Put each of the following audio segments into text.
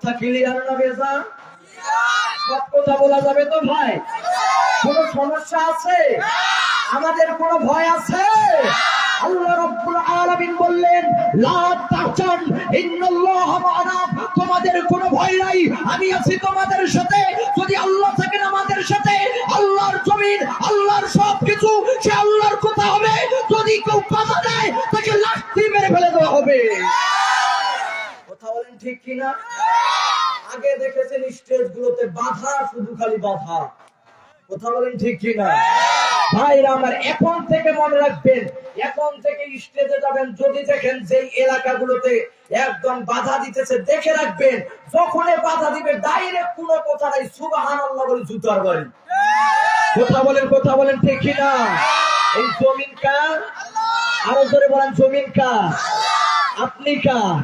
কথা ক্লিয়ার না বেজা? সব কথা বলা যাবে তো ভাই? কোনো সমস্যা আছে? আমাদের কোনো ভয় আছে? তোমাদের কোনো ভয় নাই। আমি আছি তোমাদের সাথে। যদি আল্লাহ আমাদের সাথে, আল্লাহর জমিন, আল্লাহর সে আল্লাহর কথা হবে। যদি কেউ কথা দেয়, তাকে লাঠি মেরে ফেলে দেওয়া হবে। কথা বলেন ঠিক কিনা? আগে দেখেছেন স্টেজ গুলোতে বাধা, শুধু খালি বাধা। কথা বলেন ঠিক কিনা? ভাইরা আমার, এখন থেকে মনে রাখবেন, এখন থেকে স্টেজে যাবেন, যদি দেখেন যেই এলাকাগুলোতে একদম বাধা দিতেছে, দেখে রাখবেন যখন বাধা দিবে ডাইরেক্ট কোনো কথা নাই সুবাহান আল্লাহ বলে জুতার বাড়ি। কথা বলেন কথা বলেন ঠিক কিনা? এই জমিন কার? আরও ধরে বলেন, জমিন কার? আপনি কার?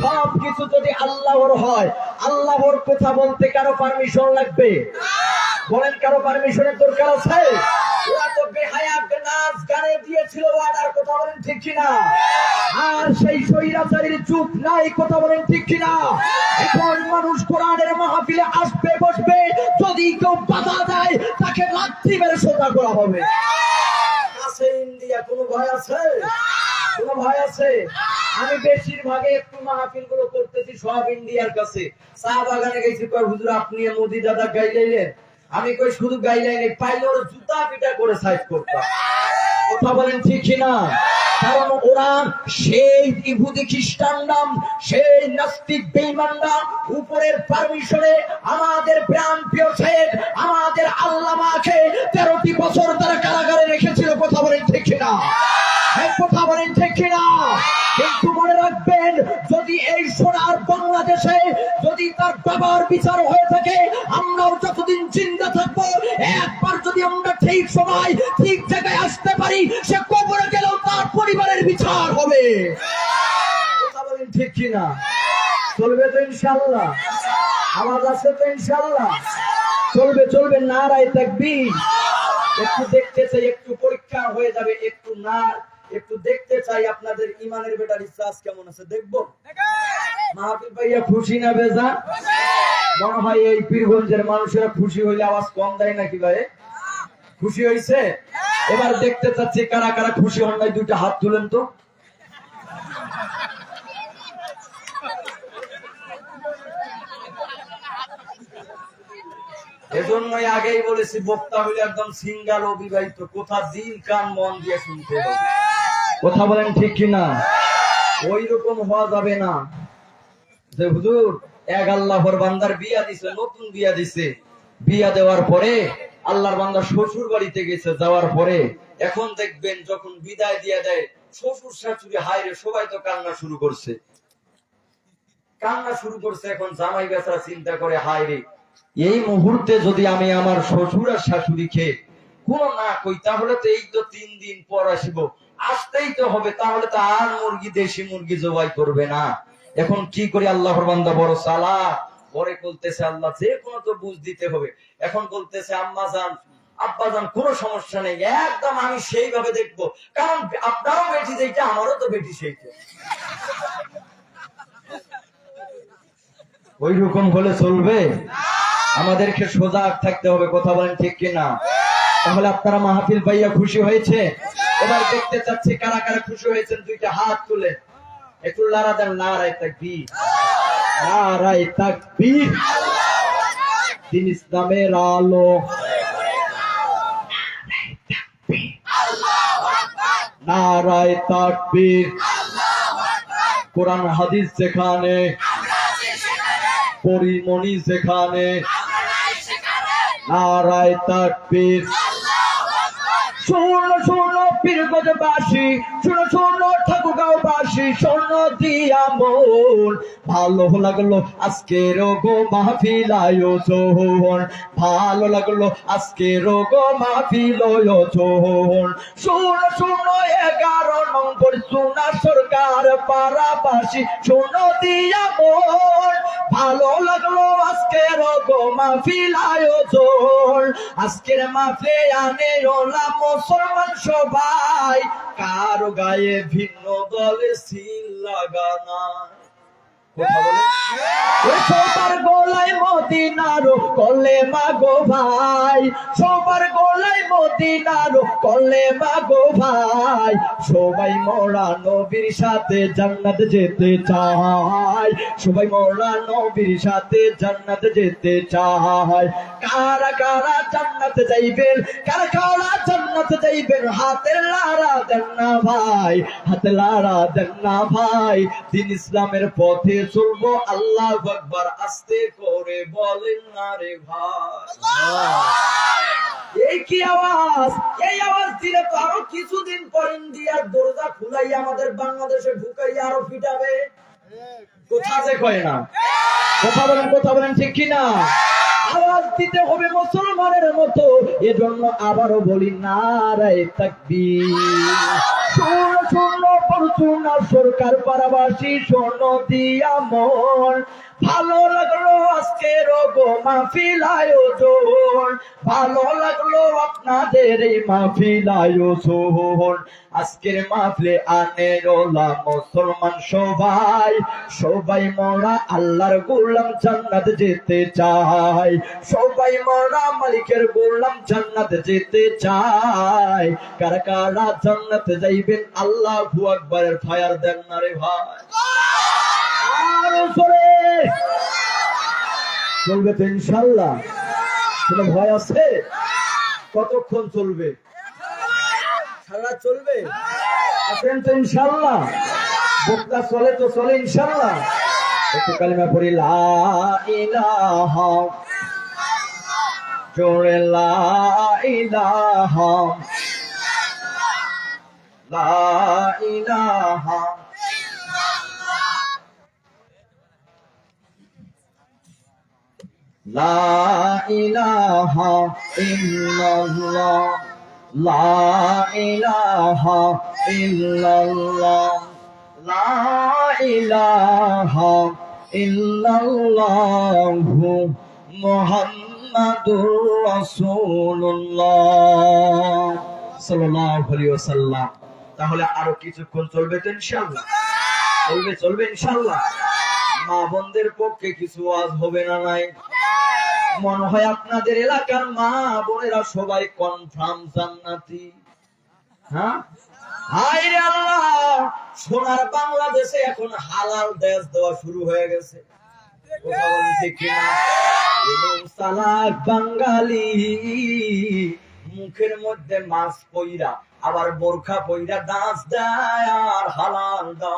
সব কিছু যদি আল্লাহর হয়, আল্লাহর কথা বলতে কারও পারমিশন লাগবে? বলেন কারও পারমিশনের দরকার আছে? ওরা গানে দিয়েছিল কথা বলেন ঠিক আর সেই স্বৈরাচারীর নাই কথা বলেন ঠিক মানুষ মাহফিলে আসবে, বসবে, যদি কেউ তাকে করা হবে। ইন্ডিয়া, কোনো ভয় আছে? কোনো ভয় আছে? আমি বেশিরভাগে একটু মাহফিলগুলো করতেছি সব ইন্ডিয়ার কাছে। চা বাগানে গেছি হুজুর, আপনি মোদি দাদা গাইলাইলেন? আমি কই, শুধু গাইলাইনি পাইলে ওর জুতা পিটা করে সাইড করতাম। কথা বলেন ঠিক না কারণ ওরা সেই ইহুদি খ্রিস্টানরা সেই নাস্তিক বেঈমানরা উপরের পারমিশনে আমাদের প্রাণ প্রিয় শেখ আমাদের আল্লামাকে তেরোটি বছর তারা কারাগারে রেখেছিল। কথা বলেন ঠিক না কথা ঠিক কিনা? কিন্তু মনে রাখবেন, যদি এই সোনার বাংলাদেশে যদি তার বাবার বিচার হয়ে থাকে, আমরাও যতদিন চিন্তা থাকব, একবার যদি আমরা ঠিক সময়, ঠিক জায়গায় আসতে পারি, সে কবরে গেলেও তার পরিবারের বিচার হবে। ঠিক কিনা? চলবে তো ইনশাল্লাহ আওয়াজ আছে তো ইনশাল্লাহ চলবে চলবে, নারায় তাকবীর। একটু দেখতে চাই, একটু পরীক্ষা হয়ে যাবে, একটু না একটু দেখতে চাই আপনাদের ইমানের বেটার ইচ্ছাস কেমন আছে দেখব? মাহফিল ভাইয়া খুশি না বেজা? মনে হয় এই পীরগঞ্জের মানুষেরা খুশি হইলে আওয়াজ কম দেয় নাকি ভাই? খুশি হয়েছে এবার দেখতে চাচ্ছি কারা কারা খুশি হন নাই দুইটা হাত তুলেন তো। এজন্যই আগেই বলেছি বক্তা হইলে একদম সিঙ্গাল অবিবাহিত। কোথা দিন কান মন দিয়ে শুনতে হবে। কথা বলেন ঠিক কিনা? ওই রকম হওয়া যাবে না। যে হুজুর, এক আল্লাহর বান্দার বিয়া দিছে, নতুন বিয়া দিছে। বিয়া দেওয়ার পরে আল্লাহর বান্দা শ্বশুর বাড়িতে গেছে, যাওয়ার পরে। এখন দেখবেন যখন বিদায় দিয়ে দেয়, শ্বশুর শাশুড়ি হাইরে সবাই তো কান্না শুরু করছে। কান্না শুরু করছে, এখন জামাই বেচারা চিন্তা করে, হায় রে, এই মুহূর্তে যদি আমি আমার শ্বশুর আর শাশুড়িকে কোনো না কই, তাহলে তো এই তো তিন দিন পর আসিব। আসতেই তো হবে, তাহলে তো আর মুরগি, দেশি মুরগি জবাই করবে না। এখন কি করি আল্লাহর বান্দা, বড় সালা পরে বলতেছে আল্লাহ, যে কোনো তো বুঝ দিতে হবে। এখন বলতেছে আম্মা যান, আব্বা যান, কোনো সমস্যা নেই, একদম আমি সেইভাবে দেখব। কারণ আপনারও বেটি যেটা আমারও তো বেটি সেইটা। ওই রকম হলে চলবে? আমাদেরকে সজাগ থাকতে হবে, কথা বলেন ঠিক কিনা? তাহলে আপনারা মাহফিল পাইয়া খুশি হয়েছে? এবার দেখতে চাচ্ছি কারা কারা খুশি হয়েছেন, দুইটা হাত তুলে। একটু লারা দেন, নারায় তাকবীর। নারায় তাকবীর। দিন ইসলামের আলো। নারায় তাকবীর। কোরআন, হাদিস যেখানে, পরিমণি যেখানে, নারায় তাকবীর। শোনো শোনো পীরগঞ্জবাসী শুনো শুনো ঠাকুরগাঁওবাসী শোনো দিয়া মন। ভালো লাগল আজকের গো মাহফিল আয়োজন। ভালো লাগল আজকের গো মাহফিল আয়োজন। শোনো শোনো, এগারো নম্বর সোনা সরকার পাড়াবাসী শোনো, দিয়া মন। ভালো লাগল আজকের গো মাহফিল আয়োজন। আজকের মাহফিলে আনে ওলা মুসলমান সবাই। কারও গায়ে ভিন্ন দলে সিল লাগানা। সবার কলে ভাই। কলে ভাই। সবাই নবীর সাথে জান্নাত যেতে চায়। সবাই মোরা নবীর সাথে জান্নাত যেতে চায়। কারা কারা জান্নাত যাইবেন? কারা কারা জান্নাত যাইবেন? লারা দেন না ভাই হাতে লারা দেন না ভাই। দিন ইসলামের পথে চলবো, আল্লাহ আকবার। আস্তে করে বলেন না রে ভাই। এই কি আওয়াজ? এই আওয়াজ দিলে তো আরও কিছুদিন পর ইন্ডিয়ার দরজা খুলাই আমাদের বাংলাদেশে ঢুকাই আরও ফিটাবে। কোথা যে না? কথা বলেন কথা বলেন, ঠিক কিনা? আওয়াজ দিতে হবে মুসলমানের মতো। এজন্য আবারও বলি, নারায় তাকবীর। শূন্য শূন্য সরকার পারাবাসী স্বর্ণ দিয়া মন ভালো লাগল আজকের গো মাহফিল আয়োজন ভালো লাগল আপনাদের এই মাহফিল আয়োজন আজকের মাহফিলে আনে রোলা মুসলমান সবাই সবাই মোরা আল্লাহর গোলাম জান্নাত যেতে চাই সবাই মোরা মালিকের গোলাম জান্নাত যেতে চাই কারা কারা জান্নাত যাইবেন? আল্লাহু আকবারের ফায়ার দেন না রে ভাই। আরও জোরে চলবে তো ইনশাল্লাহ কোনো ভয় আছে? কতক্ষণ চলবে? সারা চলবে। আছেন তো ইনশাল্লাহ বক্তা চলে তো চলে ইনশাল্লাহ একটু কালিমা পড়ি, লা জোরে, লা ইলাহা লা ইলাহা লা ইলাহা ইল্লাল্লাহ, লা ইলাহা ইল্লাল্লাহ, লা ইলাহা ইল্লাল্লাহু মুহাম্মাদুর রাসূলুল্লাহ সাল্লাল্লাহু আলাইহি ওয়াসাল্লাম। তাহলে আরও কিছুক্ষণ চলবে তো ইনশাআল্লাহ? চলবে চলবে ইনশাআল্লাহ? মা বোনদের পক্ষে কিছু আজ হবে না নাই? মনে হয় আপনাদের এলাকার মা বোনেরা সবাই কনফার্ম জান্নাতি। হ্যাঁ? হায় রে আল্লাহ! সোনার বাংলাদেশে এখন হালাল দেশ দেওয়া শুরু হয়ে গেছে। বাঙালি মুখের মধ্যে মাছ পইরা, আবার বোরখা পইরা ডান্স দেয় আর হালাল না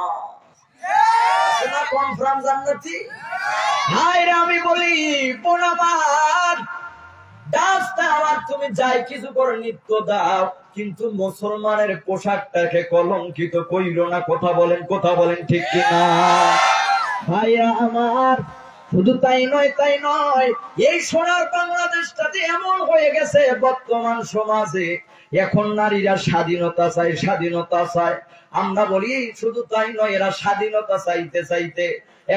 মুসলমানের পোশাকটাকে কলঙ্কিত কইল না, কথা বলেন কথা বলেন ঠিক কিনা? ভাইয়া আমার, শুধু তাই নয় তাই নয়, এই সোনার বাংলাদেশটাতে এমন হয়ে গেছে বর্তমান সমাজে, এখন নারীরা স্বাধীনতা চায় স্বাধীনতা চায়। আমরা বলি, শুধু তাই নয়, এরা স্বাধীনতা চাইতে চাইতে,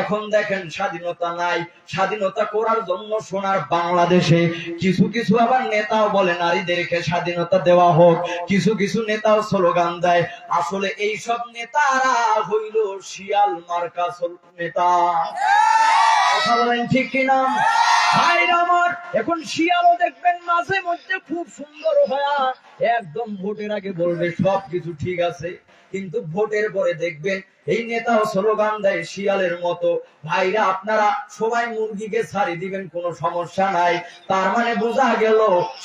এখন দেখেন স্বাধীনতা নাই। স্বাধীনতা করার জন্য সোনার বাংলাদেশে কিছু কিছু আবার নেতাও বলে, নারীদেরকে স্বাধীনতা দেওয়া হোক। কিছু কিছু নেতাও স্লোগান দেয়, আসলে এই সব নেতারা হইল শিয়াল মার্কা নেতা। কথা বলেন ঠিক কিনা? এখন শিয়ালও দেখবেন মাঝে মধ্যে খুব সুন্দর হয়া, একদম ভোটের আগে বলবে সব কিছু ঠিক আছে। কিন্তু ভোটের পরে দেখবেন এই নেতাও স্লোগান দেয় শিয়ালের মতো। ভাইরা, আপনারা সবাই মুরগিকে ছাড়ি দিবেন, কোনো সমস্যা নাই। তার মানে বোঝা গেল,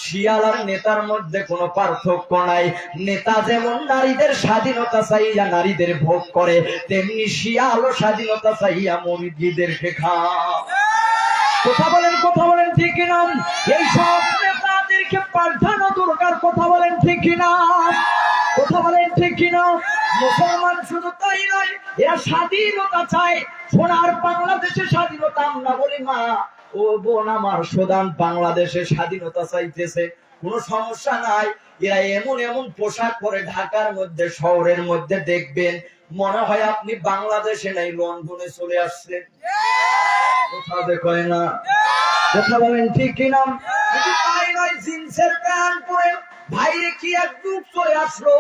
শিয়াল আর নেতার মধ্যে কোনো পার্থক্য নাই। নেতা যেমন নারীদের স্বাধীনতা চাইয়া নারীদের ভোগ করে, তেমনি শিয়ালও স্বাধীনতা চাইয়া মুরগিদেরকে খা কথা বলেন কথা বলেন ঠিক কিনা? এই সব নেতাদেরকে পাল্টানো দরকার, কথা বলেন ঠিক কিনা? কথা বলেন ঠিক কিনা? মুসলমান শুধু তাই নয়, এরা স্বাধীনতা চায়। সোনার বাংলাদেশে স্বাধীনতা আমরা বলি, মা, ও বোন আমার, সোদান বাংলাদেশে স্বাধীনতা চাইতেছে। কোনো সমস্যা নাই। এরা এমন এমন পোশাক পরে ঢাকার মধ্যে, শহরের মধ্যে দেখবেন। মনে হয় আপনি বাংলাদেশে নাই, লন্ডনে চলে আসছেন। কোথাও দেখয় না? কথা বলেন ঠিক কিনা? তাই নয়, জিন্সের প্যান্ট পরে ভাইরে কি এক যুগ চলে আসলো?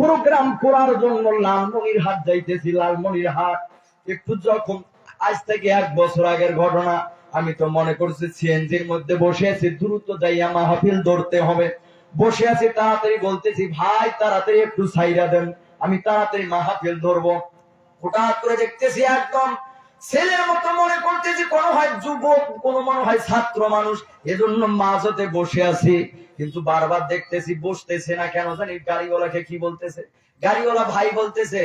প্রোগ্রাম করার জন্য লালমনির হাট যাইতেছি, লালমনির হাট একটু যখন আজ থেকে এক বছর আগের ঘটনা, আমি তো মনে করছি সিএনজির মধ্যে বসে আছি, দ্রুত যাইয়া মাহফিল ধরতে হবে। বসে আছি, তাড়াতাড়ি বলতেছি, ভাই, তাড়াতাড়ি একটু সাইরা দেন, আমি তাড়াতাড়ি মাহফিল ধরবো। হঠাৎ করে দেখতেছি একদম ছেলের মতো মনে করতেছি, কোনো হয় যুবক, কোনো মনে হয় ছাত্র মানুষ, এজন্য মাঝতে বসে আছি। কিন্তু বারবার দেখতেছি, বসতেছে না কেন জানি, গাড়িওয়ালাকে কি বলতেছে? গাড়িওয়ালা ভাই বলতেছে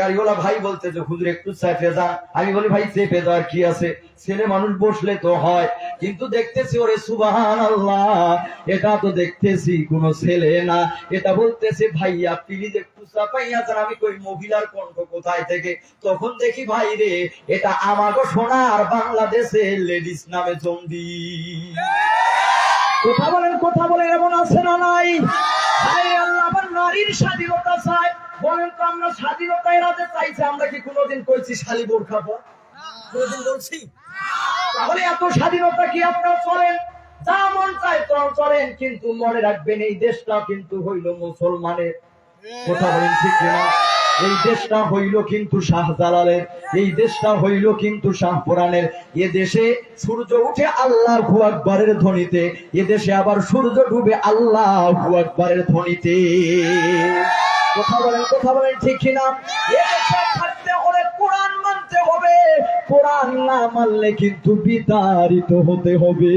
গাড়িওয়ালা ভাই বলতেছে হুজুর, একটু চেপে যান আমি বলি, ভাই চেপে যাওয়ার কি আছে? ছেলে মানুষ বসলে তো হয়, কিন্তু দেখতেছি ওরে সুবাহান আল্লাহ এটা তো দেখতেছি কোন ছেলে না। এটা বলতেছে ভাইয়া প্লিজ একটু চাপাইয়া যান আমি কই মহিলার কণ্ঠ কোথায় থেকে? তখন দেখি, ভাই রে, এটা আমাকে সোনার বাংলাদেশে লেডিস নামে জঙ্গি। কথা বলেন কথা বলেন, এমন আছে না নাই? ভাই আল্লাহ আবার নারীর স্বাধীনতা চায় বলেন তো আমরা স্বাধীনতা এড়াতে চাইছি, আমরা কি কোনোদিন কইছি শালি বোরখা পর কোনোদিন বলছি? তাহলে এত স্বাধীনতা কি আপনারা চলেন যা মন চায় চলেন, কিন্তু মনে রাখবেন এই দেশটা কিন্তু হইল মুসলমানের কথা বলেন ঠিক না এই দেশটা হইল কিন্তু শাহজালালের, এই দেশটা হইল কিন্তু শাহপুরানের এ দেশে সূর্য উঠে আল্লাহ আকবরের ধ্বনিতে, এ দেশে আবার সূর্য ডুবে আল্লাহ আকবরের ধ্বনিতে। কথা বলেন কথা বলেন ঠিক কিনা? কোরআন না মানলে কিন্তু বিতাড়িত হতে হবে।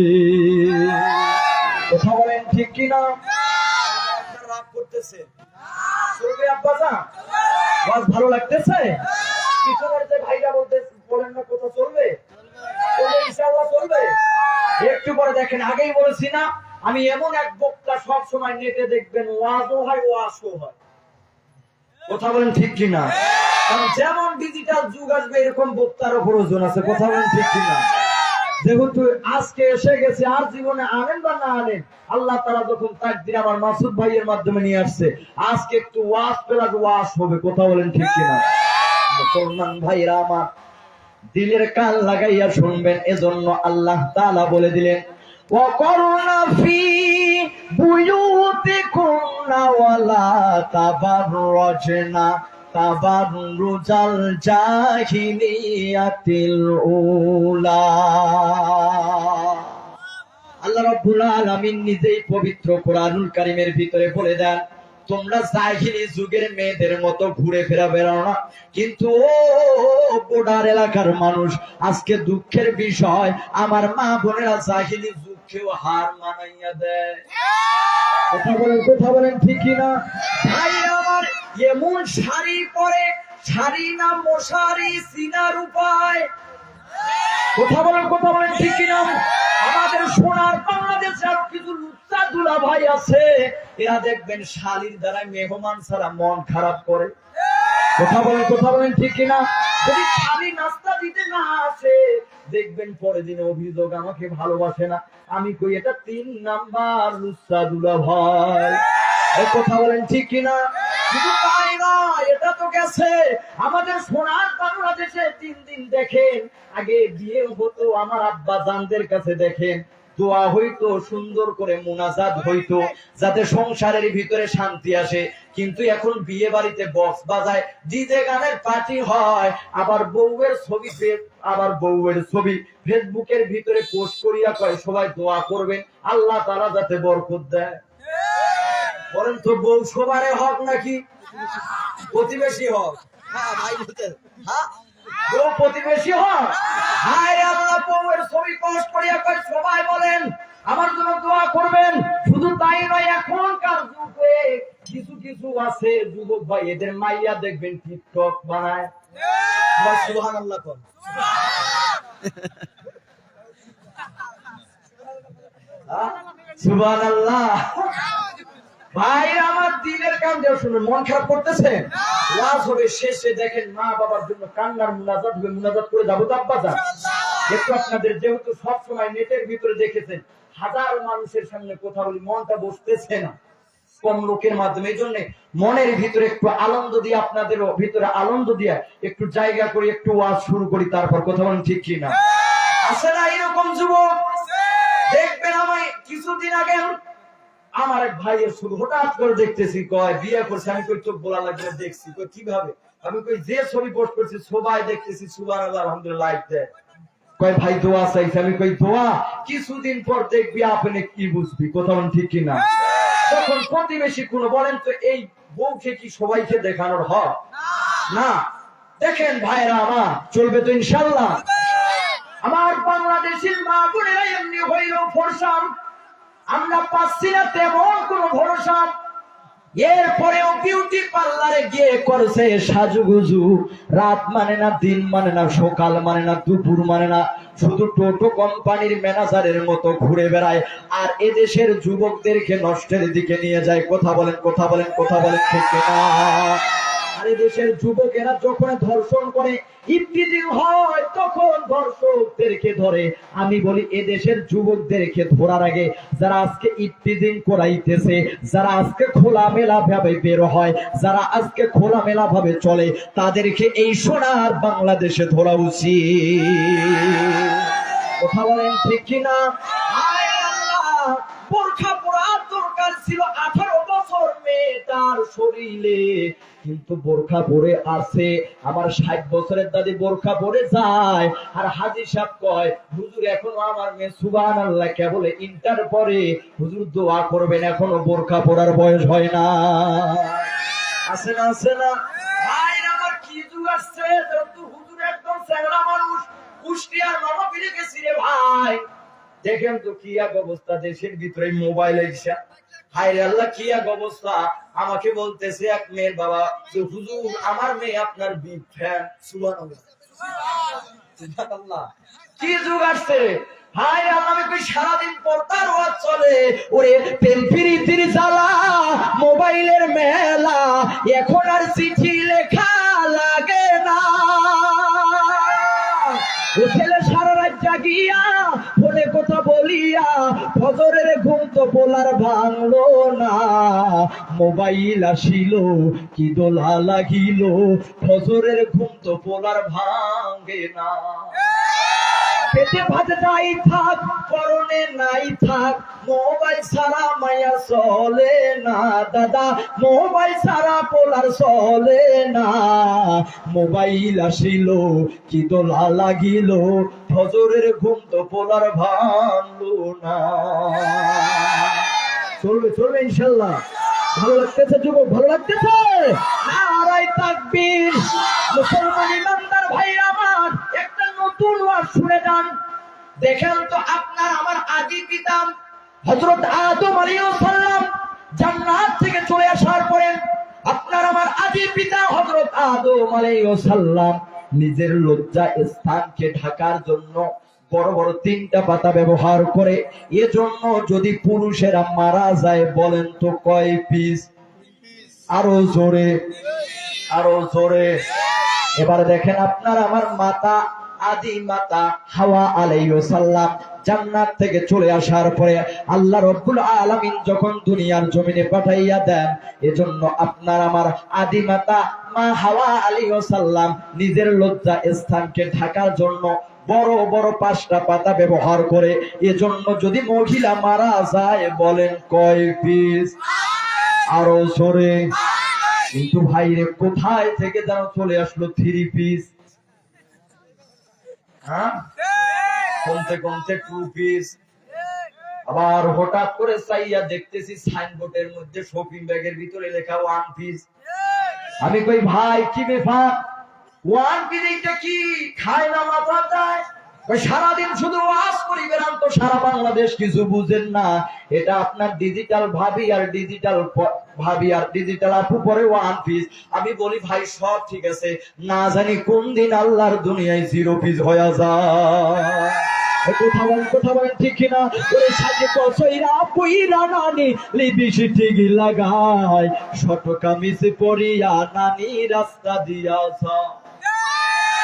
কথা বলেন ঠিক কিনা? রাগ করতেছে ভালো লাগতেছে? পিছনের যে ভাইরা বলতে বলেন না চলবে? একটু পরে দেখেন, আগেই বলেছি না, আমি এমন এক বক্তা সব সময় নেটে দেখবেন, ওয়াজও হয় ওয়াজও হয়। কথা বলেন ঠিক কিনা? যেমন ডিজিটাল যুগ আসবে, এরকম বক্তারও প্রয়োজন আছে, কথা বলেন ঠিক কিনা? যেহেতু আজকে এসে গেছে আর জীবনে আনেন বা না আনেন আল্লাহ তারা যখন তাকদির আমার মাসুদ ভাইয়ের মাধ্যমে নিয়ে আসছে আজকে একটু ওয়াশ পেলার ওয়াশ হবে কথা বলেন ঠিক কিনা মুসলমান ভাইরা আমার দিলের কান লাগাইয়া শুনবেন এজন্য আল্লাহ তাআলা বলে দিলেন وقرن في بيوتكن ولا تبرجن تبرج الجاهلية الأولى আল্লাহ রাব্বুল আলামিন নিজেই পবিত্র কোরআনুল কারীমের ভিতরে বলে দেন তোমরা জাহিলি যুগের মেয়েদের মতো ঘুরে ফেরা বেড়াও না কিন্তু ও বোর্ডার এলাকার মানুষ আজকে দুঃখের বিষয় আমার মা বোনেরা জাহিলি যুগকেও হার মানাইয়া দেয় কথা বলেন কথা বলেন ঠিকই না ভাই আমার এমন শাড়ি পরে শাড়ি না মশারি সিনার উপায় কথা বলেন কথা বলেন ঠিক কিনা? আমাদের সোনার বাংলাদেশে আরও কিছু লুচ্চা দুলা ভাই আছে। এরা দেখবেন শালির দ্বারা মেহমান ছাড়া মন খারাপ করে। কথা বলেন কথা বলেন ঠিক কিনা? যদি শালি নাস্তা দিতে না আসে দেখবেন পরে দিনে অভিযোগ আমাকে ভালোবাসে না। আমি কই এটা তিন নাম্বার লুচ্চা দুলা ভাই কথা বলেন ঠিক কিনা? শুধু তাই না এটা তো গেছে। আমাদের সোনার বাংলাদেশে তিন দিন দেখেন, আগে বিয়ে হতো, আমার আব্বা জানদের কাছে দেখেন, দোয়া হইতো, সুন্দর করে মোনাজাত হইতো, যাতে সংসারের ভিতরে শান্তি আসে। কিন্তু এখন বিয়ে বাড়িতে বক্স বাজায়, ডিজে গানের পার্টি হয়, আবার বউয়ের ছবি আবার বউয়ের ছবি ফেসবুকের ভিতরে পোস্ট করিয়া কয়, সবাই দোয়া করবেন, আল্লাহ তারা যাতে বরকত দেয়। বলেন তো বউ সবারে হক নাকি? প্রতিবেশী হক। বলতেন হ্যাঁ? বউ প্রতিবেশী হক? হায় আল্লাহ বউয়ের ছবি পোস্ট করিয়া কয় সবাই বলেন আমার জন্য দোয়া করবেন। শুধু তাই নয় এখনকার যুগে কিছু কিছু আছে যুবক ভাই এদের মাইয়া দেখবেন টিকটক বানায়। আল্লাহ সুবান আল্লাহ ভাই, আমার দিলের কান দিয়ে শুনুন, মন খারাপ করতেছে? ওয়াজ হবে শেষে দেখেন মা বাবার জন্য কান্নার মুনাজাত হবে, মুনাজাত করে যাব তো আব্বা একটু আপনাদের যেহেতু সব সময় নেটের ভিতরে দেখেছেন, হাজার মানুষের সামনে কথা বলি, মনটা বসতেছে না। কম লোকের মাধ্যমে, এই জন্য মনের ভিতরে একটু আনন্দ দিয়ে আপনাদের ভিতরে আনন্দ দিয়ে একটু জায়গা করে একটু ওয়াজ শুরু করি, তারপর কথা বলেন, ঠিক কি না? আছে না এরকম যুবক? দেখবেন আমায় কিছুদিন আগে আমার এক ভাইয়ের ছবি হঠাৎ করে দেখতেছি কয় বিয়ে করছে। আমি কই চোখ বলা লাগবে দেখছি। কই কীভাবে? আমি কই যে ছবি পোস্ট করছি সবাই দেখতেছি সুবান আল্লাহ আলহামদুলিল্লাহ লাইক দেয়। কয় ভাই দোয়া চাইছে। আমি কই দোয়া? কিছুদিন পর দেখবি আপনি কি বুঝবি? কোথাও ঠিক কিনা? তখন প্রতিবেশী কোন বলেন তো এই বউকে কি সবাইকে দেখানোর হক? না। দেখেন ভাইরা আমার চলবে তো ইনশাল্লাহ আমার বাংলাদেশের মা বোনেরা এমনি হইল ফরসাম আমরা পাচ্ছি না তেমন কোন ভরসা। এরপরেও বিউটি পার্লারে গিয়ে করছে সাজুগুজু। রাত মানে না, দিন মানে না, সকাল মানে না, দুপুর মানে না। শুধু টোটো কোম্পানির ম্যানেজারের মতো ঘুরে বেড়ায়। আর এদেশের যুবকদেরকে নষ্টের দিকে নিয়ে যায়। কথা বলেন কথা বলেন কথা বলেন, ঠিক না আর এদেশের যুবকেরা যখন ধর্ষণ করে হয়, তখন ধর্ষকদেরকে ধরে। আমি বলি, এদেশের যুবকদেরকে ধরার আগে যারা আজকে করাইতেছে, যারা আজকে খোলামেলা ভাবে বের হয়, যারা আজকে খোলামেলা ভাবে চলে, তাদেরকে এই সোনার বাংলাদেশে ধরা উচিত। কথা বলেন ঠিক কিনা? বোরখা দরকার ছিল আঠারো বছর মেয়েটার শরীরে। কিন্তু বোরখা পরে আছে আমার ষাট বছরের দাদি বোরখা পরে যায়। আর হাজি সাহেব কয়, হুজুর, এখনও আমার মেয়ে সুবান আল্লাহ কেবল ইন্টার পরে? হুজুর, দোয়া করবেন, এখনও বোরখা পরার বয়স হয় না। আছে না আছে না। ভাই আমার কি যুগ আসছে হুজুর একদম চ্যাংড়া মানুষ, কুষ্টিয়ার মামা ফিরে গেছি রে ভাই। দেখেন তো কি এক অবস্থা দেশের ভিতরে মোবাইল এসে। হাই রে আল্লাহ, কি এক অবস্থা? আমাকে বলতেছে এক মেয়ের বাবা যে, হুজুর, আমার মেয়ে আপনার বিগ ফ্যান সুবহানাল্লাহ। সুবহানাল্লাহ। কি যুগ আসছে আল্লাহ, আমি কই সারাদিন পর্দার ওয়াজ চলে? ওরে প্রেম প্রীতির জ্বালা, মোবাইলের মেলা, এখন আর চিঠি লেখা লাগে না। ছেলে সারা রাত জাগিয়া বলিয়া ফজরের ঘুম তো বলার ভাঙলো না। মোবাইল আসিল, কি দোলা লাগিল, ফজরের ঘুম তো বলার ভাঙে না। পেটে ভাত নাই থাক করণে নাই থাক, মোবাইল সারা মায়া চলে না। দাদা, মোবাইল সারা পোলার চলে না। মোবাইল আসিল, কি দোলা লাগিল ফজরের ঘুম তো পোলার ভাঙলো না চলবে চলবে ইনশাল্লাহ। ভালো লাগতেছে, যুবক, ভালো লাগতেছে? নারাই তাকবীর। মুসলমান ইমানদার ভাই আমার, একটা নতুন ওয়াজ শুনে যান। দেখেন তো আপনার আমার আদি পিতা হযরত আদম আলাইহিস সালাম, জান্নাত থেকে চলে আসার পরে আপনার আমার আদি পিতা হযরত আদম আলাইহিস সালাম। নিজের লজ্জা স্থানকে ঢাকার জন্য বড় বড় তিনটা পাতা ব্যবহার করে, এজন্য যদি পুরুষেরা মারা যায় বলেন তো কয় পিস? আরও জোরে আরও জোরে। এবার দেখেন আপনার আমার মাতা আদি মাতা হাওয়া আলাইহিস সালাম জান্নাত থেকে চলে আসার পরে আল্লাহ রব্বুল আলামিন যখন দুনিয়ার জমিনে পাঠাইয়া দেন, এজন্য আপনার আমার আদি মাতা মা হাওয়া আলাইহিস সালাম নিজের লজ্জা স্থানকে ঢাকার জন্য বড় বড় পাঁচটা পাতা ব্যবহার করে, এজন্য যদি মহিলা মারা যায় বলেন কয় পিস? আরও জোরে। কিন্তু ভাইরে, কোথায় থেকে যেন চলে আসলো থ্রি পিস? কমতে কমতে টু পিস আবার হঠাৎ করে চাইয়া দেখতেছি সাইনবোর্ডের মধ্যে শপিং ব্যাগের ভিতরে লেখা ওয়ান পিস আমি কই, ভাই, কি ব্যাপার? ওয়ান পিস এইটা কি? খায় না মাথা দেয় সারাদিন শুধু ওয়াজ সারা বাংলাদেশ কিছু বুঝেন না। এটা আপনার ডিজিটাল ভাবি আর ডিজিটাল ভাবি আর ডিজিটাল আপু পরে ওয়ান পিস আমি বলি, ভাই, সব ঠিক আছে। না জানি কোন দিন আল্লাহর দুনিয়ায় জিরো পিস হয়ে যায়। কথা বলেন ঠিক কিনা? লাগায়। শট কামিজ পরিয়া, নানি রাস্তা দিয়া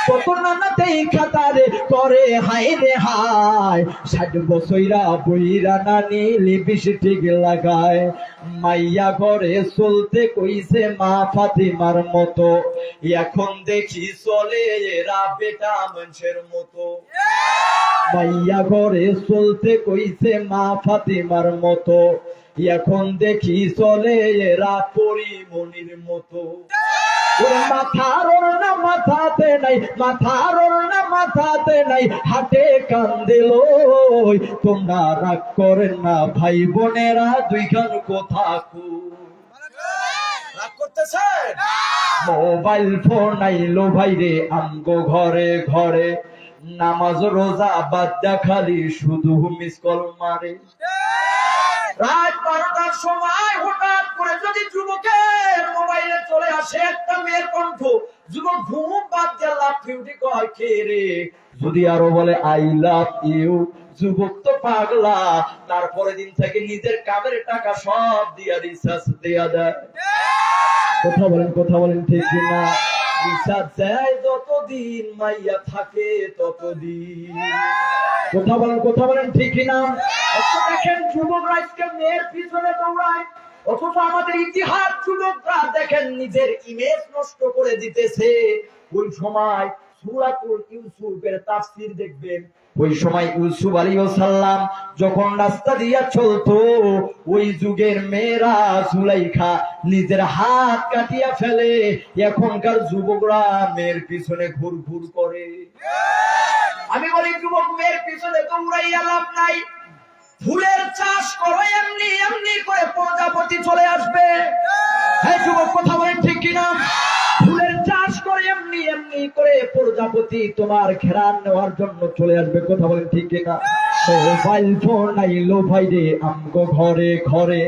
কত নানাতেই খাতারে করে হাই রে হাই ষাট বছরা বইরা নানি লিপিস ঠিক লাগায়। মাইয়া ঘরে চলতে কইছে মা ফাতিমার মতো। এখন দেখি চলে এরা বেটা মানুষের মতো। মাইয়া ঘরে চলতে কইছে মা ফাতিমার মতো। এখন দেখি চলে এরা পরিমণির মতো। ওরে মাথার ওড়না মাথাতে নাই মাথার ওড়না মাথাতে নাই হাটে কান্দে লই। তোমরা রাগ করেন না ভাই বোনেরা দুইখান কথা কু রাগ করতেছেন? মোবাইল ফোন আইলো ভাই রে আমগো ঘরে ঘরে। নামাজ রোজা বাদ খালি শুধু মিস কল মারে। রাত বারোটার সময় হঠাৎ করে যদি যুবকের মোবাইলে চলে আসে একটা মেয়ের কণ্ঠ, যুবক ঘুম বাদ দিয়ে লাফি উঠি কয়, কে রে? যদি আরও বলে, আই লাভ ইউ। যুবক তো পাগলা, তারপরে দিন থেকে নিজের কামের টাকা সব দিয়া রিসার্চ দেয়া দেয়। কথা বলেন কথা বলেন, ঠিক না? রিসার্চ দেয় যতদিন, মাইয়া থাকে ততদিন। কথা বলেন কথা বলেন, ঠিক না দেখেন যুবকরা আজকে মেয়ের পিছনে দৌড়ায়, অথচ আমাদের ইতিহাস যুবকরা দেখেন নিজের ইমেজ নষ্ট করে দিতেছে। ওই সময় সূরাতুল ইউসুফের তাফসীর দেখবেন। ওই সময় ইউসুফ যখন রাস্তা দিয়া চলতো, ওই যুগের মেয়েরা সুলাইখা নিজের হাত কাটিয়া ফেলে, এখনকার যুবকরা মেয়ের পিছনে ঘুর ঘুর করে। আমি বলি, যুবক, মেয়ের পিছনে দৌড়াইয়া লাভ নাই। ফুলের চাষ করো, এমনি এমনি করে প্রজাপতি চলে আসবে। হ্যাঁ যুবক, কথা বলেন ঠিক কিনা? এমনি এমনি করে প্রজাপতি তোমার ঘেরান নেওয়ার জন্য চলে আসবে। কথা বলেন ঠিক কিনা মোবাইল ফোন আইলো আমগো ঘরে ঘরে।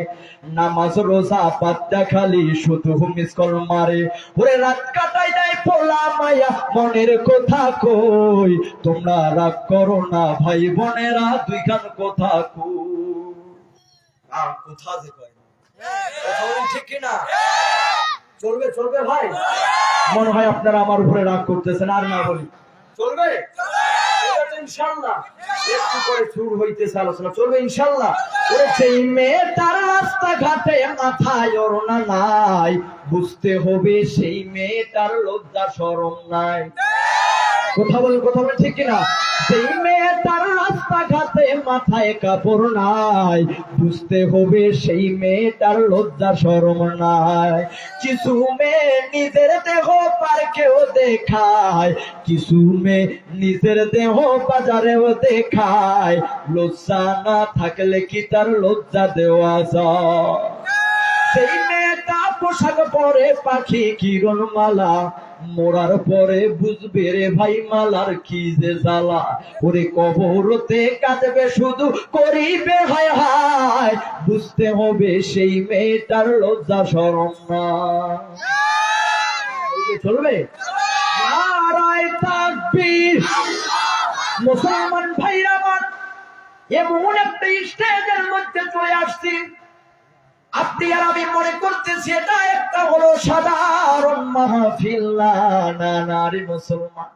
নামাজ, রোজা পাত্তা খালি শুধু মিস কল মারে। ওরে রাত কাটাই দেয় পোলা মায়া, মনের কথা কই? তোমরা রাগ করো না ভাই বোনেরা দুইখান কথা কই। কোথা যে কয় ঠিক কিনা চলবে চলবে ভাই। মনে হয় আপনারা আমার উপরে রাগ করতেছেন আর না বলি। চলবে? ইনশাল্লাহ একটু করে শুরু হইতেছে আলোচনা। চলবে ইনশাল্লাহ ওরে সেই রাস্তাঘাটে মাথায় অরণা নাই। বুঝতে হবে সেই মেয়েটার লজ্জা সরম নাই। কথা বলেন কথা বলেন ঠিক কিনা? সেই মেয়েটার রাস্তাঘাটে মাথায় কাপড় নাই, বুঝতে হবে সেই মেয়েটার লজ্জা শরম নাই। কিছু মেয়ে নিজের দেহ পার্কেও দেখায়, কিছু মেয়ে নিজের দেহ বাজারেও দেখায়। লজ্জা না থাকলে কি তার লজ্জা দেওয়া যায়? সেই মেয়েটা পোশাক পরে পাখি কিরণ মালা মোরার পরে বুঝবে রে ভাই মালার কি যে জ্বালা। ওরে কবরতে কাঁদবে শুধু করিবে হায় হায়। বুঝতে হবে সেই মেয়েটার লজ্জা শরম না। চলবে, মুসলমান ভাইরা এমন একটা স্টেজের মধ্যে চলে আসছি। আপনি আর আমি মনে করতেছি, এটা একটা হলো সাধারণ মাহফিল। না না না মুসলমান।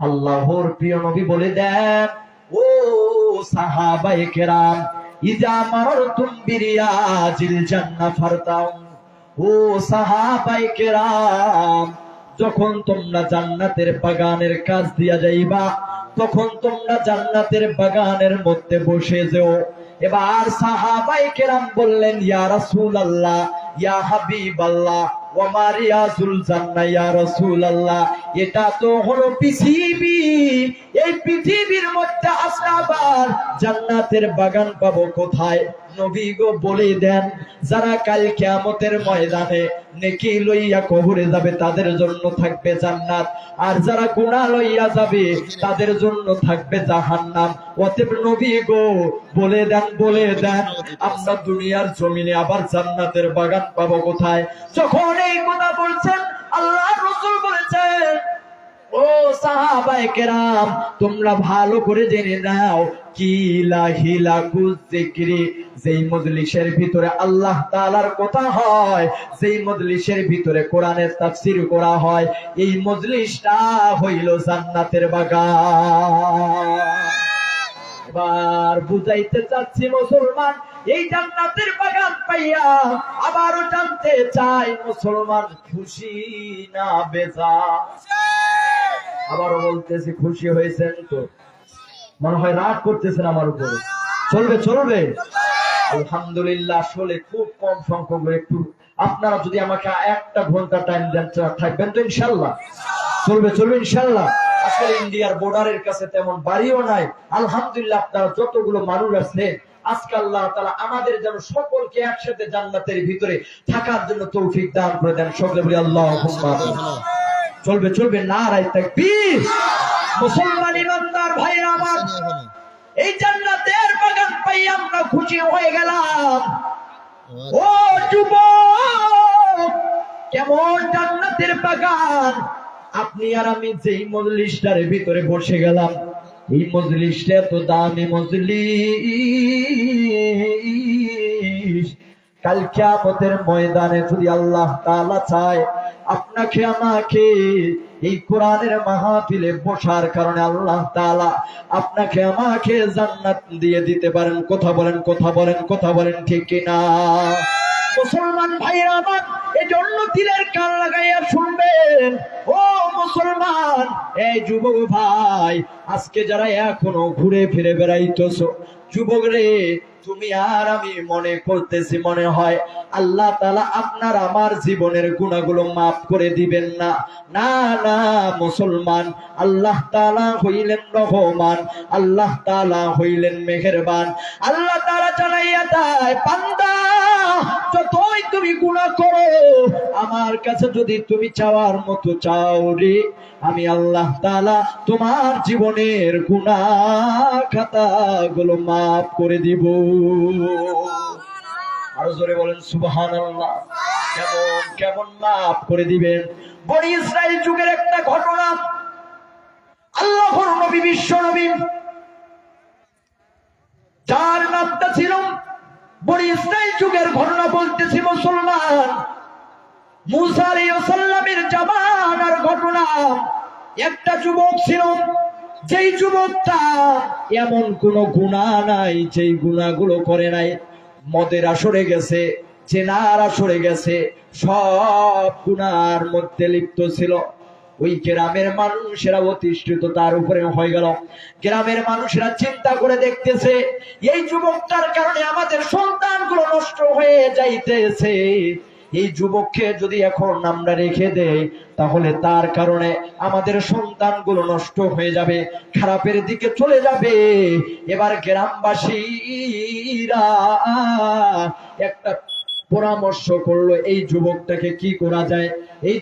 আল্লাহর প্রিয় নবী বলে দেন, ও সাহাবায়ে কেরাম, ইজা মারতুম বিরিয়াজিল জান্নাহ ফারতাউন ও সাহাবায়ে কেরাম, যখন তোমরা জান্নাতের বাগানের কাজ দিয়া যাইবা, তখন তোমরা জান্নাতের বাগানের মধ্যে বসে যেও। এবার সাহাবাই কেরাম বললেন, ইয়া ইয়া রিয়াজুল জান্নাহ, ইয়া রাসূলুল্লাহ, এটা তো হলো পৃথিবী। এই পৃথিবীর মধ্যে আসলে আবার জান্নাতের বাগান পাবো কোথায়? নবী গো বলে দেন, যারা কাল কিয়ামতের ময়দানে নেকি লইয়া কবরে যাবে, তাদের জন্য থাকবে জান্নাত। আর যারা গুনাহ লইয়া যাবে, তাদের জন্য থাকবে জাহান্নাম। অতএব নবী গো বলে দেন বলে দেন, আমরা দুনিয়ার জমিনে আবার জান্নাতের বাগান পাবো কোথায়? যখন এই কথা বলছেন আল্লাহ রসুল বলেছেন ও সাহাবায়ে কেরাম, তোমরা ভালো করে জেনে নাও মজলিসের ভিতরে আল্লাহ কথা হয় মজলিসের ভিতরে কোরআনের এই মজলিসটা জান্নাতের বুঝাইতে চাচ্ছি মুসলমান, এই জান্নাতের বাগান পাইয়া আবারও জানতে চাই মুসলমান খুশি না বেজা। আবারও বলতেছি, খুশি হয়েছেন তো? মনে হয় রাগ করতেছেন আমার উপরে। চলবে চলবে। আলহামদুলিল্লাহ, আসলে খুব কম সংখ্যক একটু। আপনারা যদি আমাকে একটা ঘণ্টা টাইম দেন থাকবেন তো ইনশাল্লাহ। চলবে চলবে ইনশাল্লাহ। আসলে ইন্ডিয়ার বর্ডারের কাছে তেমন বাড়িও নাই। আলহামদুলিল্লাহ, আপনারা যতগুলো মানুষ আছে, আজকে আল্লাহ তাআলা আমাদের যেন সকলকে একসাথে জান্নাতের ভিতরে থাকার জন্য তৌফিক দান করে দেন। সকলে বলি আল্লাহ চলবে চলবে না রায় তাকবীর। মুসলমান ইমানদার ভাইরা আমার, এই জান্নাতের বাগান পাই আমরা খুশি হয়ে গেলাম। ও যুবক, কেমন জান্নাতের বাগান? আপনি আর আমি যেই মজলিসটার ভিতরে বসে গেলাম, এই মজলিসটা এত দামি মজলিস। কাল কিয়ামতের ময়দানে যদি আল্লাহ তাআলা চায় আপনাকে, আমাকে এই কোরআনের মাহাফিলে বসার কারণে আল্লাহ তাআলা আপনাকে, আমাকে জান্নাত দিয়ে দিতে পারেন। কথা বলেন কথা বলেন কথা বলেন, ঠিক কিনা? মুসলমান ভাইরা আমার, এজন্য দিলের কান লাগাইয়া শুনবেন। ও মুসলমান এই যুবক ভাই, আজকে যারা এখনও ঘুরে ফিরে বেড়াইতেছ, যুবক রে, তুমি আর আমি মনে করতেছি মনে হয়, আল্লাহ তালা আপনার আমার জীবনের গুণাগুলো মাফ করে দিবেন না। না না, মুসলমান, আল্লাহ তালা হইলেন রহমান, আল্লাহ তালা হইলেন মেহেরবান। আল্লাহ তালা জানাইয়া দেয় পান্দা যতই তুমি গুণা করো, আমার কাছে যদি তুমি চাওয়ার মতো চাও রে, আমি আল্লাহ তালা তোমার জীবনের গুণা খাতা গুলো মাফ করে দিব। আরও জোরে বলেন সুবহান আল্লাহ কেমন কেমন মাফ করে দিবেন? বনি ইসরায়েল যুগের একটা ঘটনা। আল্লাহর নবী বিশ্ব নবী। যার নামটা ছিল বনি ইসরায়েল যুগের ঘটনা বলতেছি মুসলমান। মুসা আলাইহিসসালামের জামানার ঘটনা। একটা যুবক ছিল, যেই যুবকটা এমন কোন গুণা নাই, যেই গুণাগুলো করে নাই। মদের আসরে গেছে, চেনার আসরে গেছে, সব গুনার মধ্যে লিপ্ত ছিল। ওই গ্রামের মানুষেরা অতিষ্ঠিত, তার উপরে হয়ে গেল। গ্রামের মানুষেরা চিন্তা করে দেখতেছে, এই যুবকটার কারণে আমাদের সন্তানগুলো নষ্ট হয়ে যাইতেছে। এই যুবককে যদি এখন আমরা রেখে দেই, তাহলে তার কারণে আমাদের সন্তানগুলো নষ্ট হয়ে যাবে, খারাপের দিকে চলে যাবে। এবার গ্রামবাসীরা একটা পরামর্শ করল, এই যুবকটাকে কি করা যায়? এই